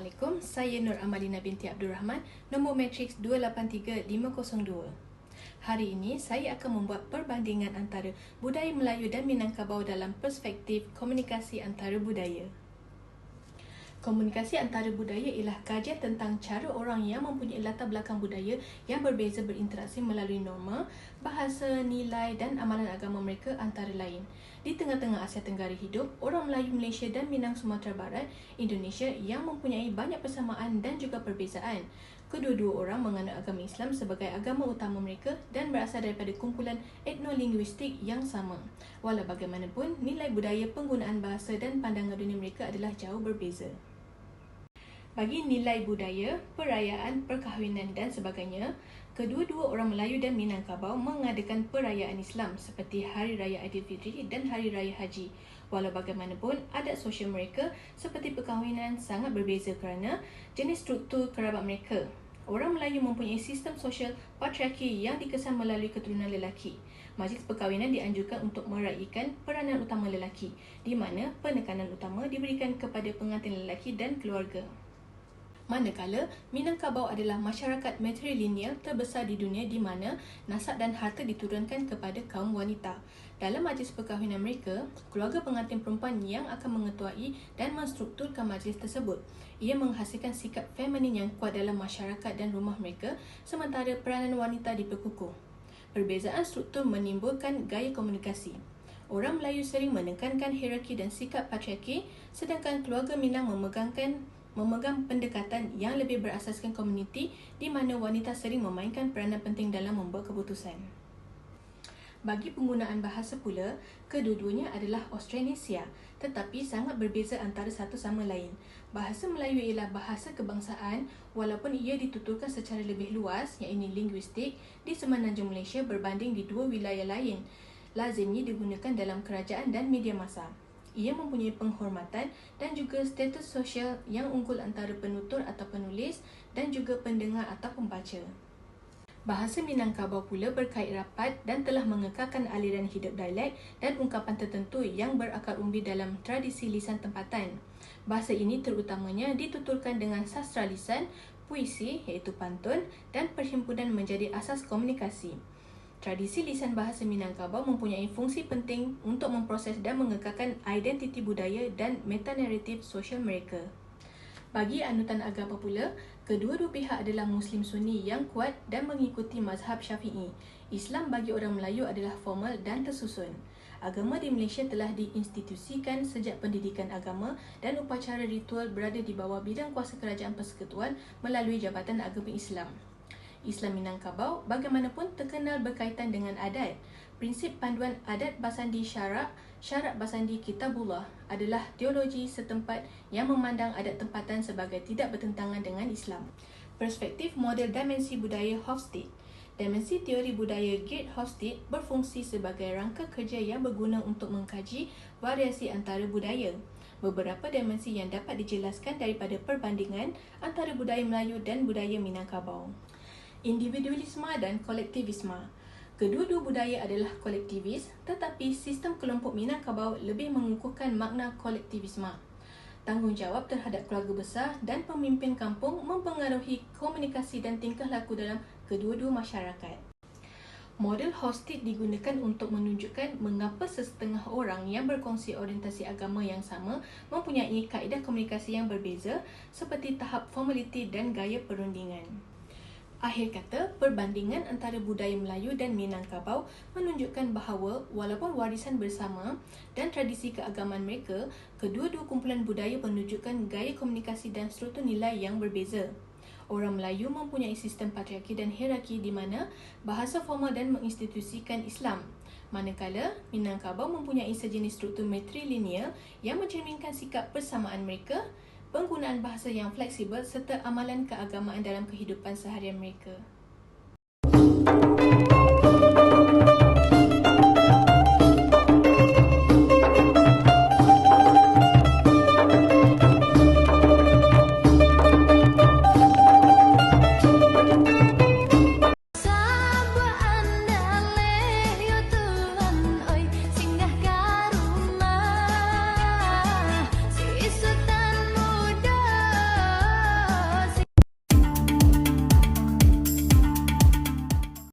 Assalamualaikum, saya Nur Amalina binti Abdul Rahman, nombor matriks 283502. Hari ini, saya akan membuat perbandingan antara budaya Melayu dan Minangkabau dalam perspektif komunikasi antara budaya. Komunikasi antara budaya ialah kajian tentang cara orang yang mempunyai latar belakang budaya yang berbeza berinteraksi melalui norma, bahasa, nilai dan amalan agama mereka antara lain. Di tengah-tengah Asia Tenggara hidup, orang Melayu Malaysia dan Minang Sumatera Barat, Indonesia yang mempunyai banyak persamaan dan juga perbezaan. Kedua-dua orang menganut agama Islam sebagai agama utama mereka dan berasal daripada kumpulan etnolinguistik yang sama. Walau bagaimanapun, nilai budaya, penggunaan bahasa dan pandangan dunia mereka adalah jauh berbeza. Bagi nilai budaya, perayaan, perkahwinan dan sebagainya, kedua-dua orang Melayu dan Minangkabau mengadakan perayaan Islam seperti Hari Raya Aidilfitri dan Hari Raya Haji. Walau bagaimanapun, adat sosial mereka seperti perkahwinan sangat berbeza kerana jenis struktur kerabat mereka. Orang Melayu mempunyai sistem sosial patriarki yang dikesan melalui keturunan lelaki. Majlis perkahwinan dianjurkan untuk meraihkan peranan utama lelaki, di mana penekanan utama diberikan kepada pengantin lelaki dan keluarga. Manakala, Minangkabau adalah masyarakat matrilineal terbesar di dunia di mana nasab dan harta diturunkan kepada kaum wanita. Dalam majlis perkahwinan mereka, keluarga pengantin perempuan yang akan mengetuai dan menstrukturkan majlis tersebut. Ia menghasilkan sikap feminin yang kuat dalam masyarakat dan rumah mereka sementara peranan wanita diperkukuh. Perbezaan struktur menimbulkan gaya komunikasi. Orang Melayu sering menekankan hierarki dan sikap patriarki sedangkan keluarga Minang memegangkan memegang pendekatan yang lebih berasaskan komuniti di mana wanita sering memainkan peranan penting dalam membuat keputusan. Bagi penggunaan bahasa pula, kedua-duanya adalah Austronesia tetapi sangat berbeza antara satu sama lain. Bahasa Melayu ialah bahasa kebangsaan walaupun ia dituturkan secara lebih luas iaitu linguistik di semenanjung Malaysia berbanding di dua wilayah lain. Lazimnya digunakan dalam kerajaan dan media masa. Ia mempunyai penghormatan dan juga status sosial yang unggul antara penutur atau penulis dan juga pendengar atau pembaca. Bahasa Minangkabau pula berkait rapat dan telah mengekalkan aliran hidup dialek dan ungkapan tertentu yang berakar umbi dalam tradisi lisan tempatan. Bahasa ini terutamanya dituturkan dengan sastra lisan, puisi iaitu pantun dan perhimpunan menjadi asas komunikasi. Tradisi lisan bahasa Minangkabau mempunyai fungsi penting untuk memproses dan mengekalkan identiti budaya dan metanaratif sosial mereka. Bagi anutan agama pula, kedua-dua pihak adalah Muslim Sunni yang kuat dan mengikuti mazhab Syafi'i. Islam bagi orang Melayu adalah formal dan tersusun. Agama di Malaysia telah diinstitusikan sejak pendidikan agama dan upacara ritual berada di bawah bidang kuasa kerajaan persekutuan melalui Jabatan Agama Islam. Islam Minangkabau bagaimanapun terkenal berkaitan dengan adat. Prinsip panduan adat Basandi Syarak, Syarak Basandi Kitabullah adalah teologi setempat yang memandang adat tempatan sebagai tidak bertentangan dengan Islam. Perspektif model dimensi budaya Hofstede Dimensi teori budaya Gate Hofstede berfungsi sebagai rangka kerja yang berguna untuk mengkaji variasi antara budaya. Beberapa dimensi yang dapat dijelaskan daripada perbandingan antara budaya Melayu dan budaya Minangkabau individualisme dan kolektivisme. Kedua-dua budaya adalah kolektivis tetapi sistem kelompok Minangkabau lebih mengukuhkan makna kolektivisme. Tanggungjawab terhadap keluarga besar dan pemimpin kampung mempengaruhi komunikasi dan tingkah laku dalam kedua-dua masyarakat. Model hosted digunakan untuk menunjukkan mengapa sesetengah orang yang berkongsi orientasi agama yang sama mempunyai kaedah komunikasi yang berbeza seperti tahap formaliti dan gaya perundingan. Akhir kata, perbandingan antara budaya Melayu dan Minangkabau menunjukkan bahawa walaupun warisan bersama dan tradisi keagamaan mereka, kedua-dua kumpulan budaya menunjukkan gaya komunikasi dan struktur nilai yang berbeza. Orang Melayu mempunyai sistem patriarki dan hierarki di mana bahasa formal dan menginstitusikan Islam. Manakala, Minangkabau mempunyai sejenis struktur matrilineal yang mencerminkan sikap persamaan mereka penggunaan bahasa yang fleksibel serta amalan keagamaan dalam kehidupan seharian mereka.